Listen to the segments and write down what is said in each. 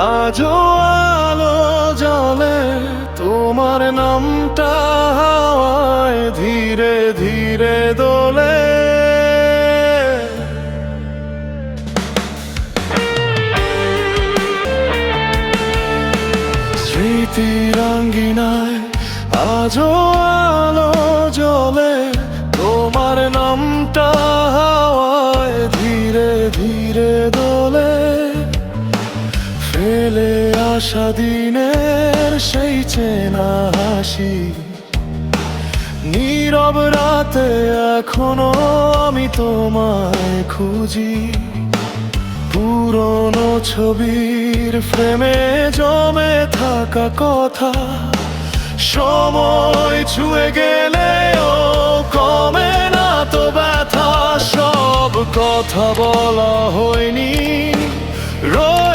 আজও আলো জলে তোমার নামটা হাওয়ায় ধীরে ধীরে দোলে। স্মৃতির রঙ্গিনায় আজও ফেলে আসা দিনের সেই চেনা হাসি। নীরব রাতে এখনও আমি তোমায় খুঁজি। পুরনো ছবির ফ্রেমে জমে থাকা কথা। সময় ছুঁয়ে গেলেও কমে না তো ব্যথা। সব কথা বলা হয়নি। রয়ে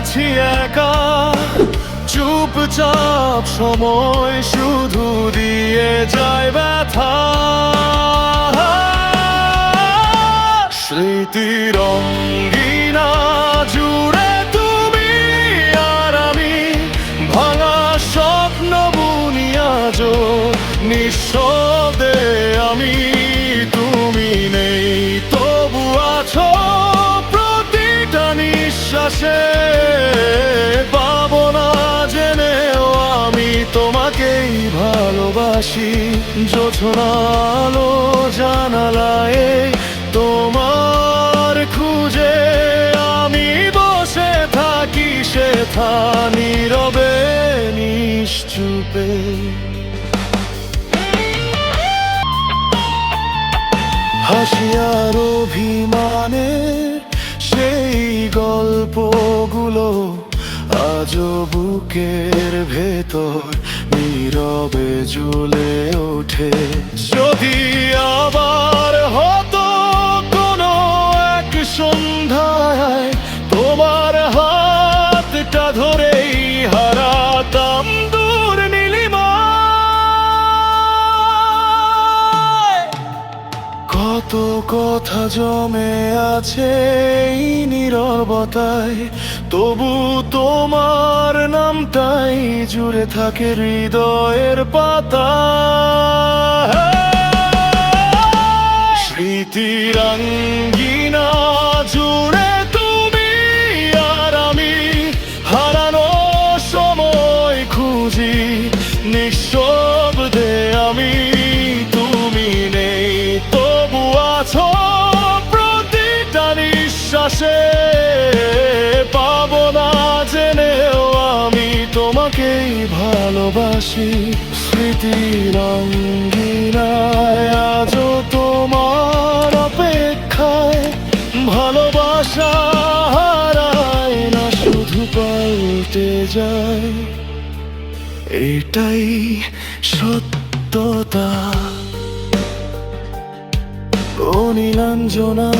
গেছি একা। চুপচাপ সময় শুধু দিয়ে যায় ব্যথা। স্মৃতির তুমি আর আমি। স্বপ্ন নিঃশব্দে আমি তুমি নেই। ভালোবাসি যোছনালো জানালায় তোমার খুঁজে আমি বসে থাকি সে থা নীরবে, নিশ্চুপে। হাসিয়ার অভিমানের সেই গল্পগুলো আজও বুকের ভেতর নীরবে জ্বলে ওঠে। যদি কত কথা জমে আছে এই নিরবতায় তবু তোমার নামটাই জুড়ে থাকে হৃদয়ের পাতা স্মৃতিরঙ্গিনা নিঃশ্বাসে পাবো না জেনেও আমি তোমাকেই ভালোবাসি। স্মৃতি রঙ্গিনায় আজও তোমার অপেক্ষায়। ভালোবাসা হারায় না, শুধু পাল্টে যায়। এটাই সত্যতা। ও নীলাঞ্জনা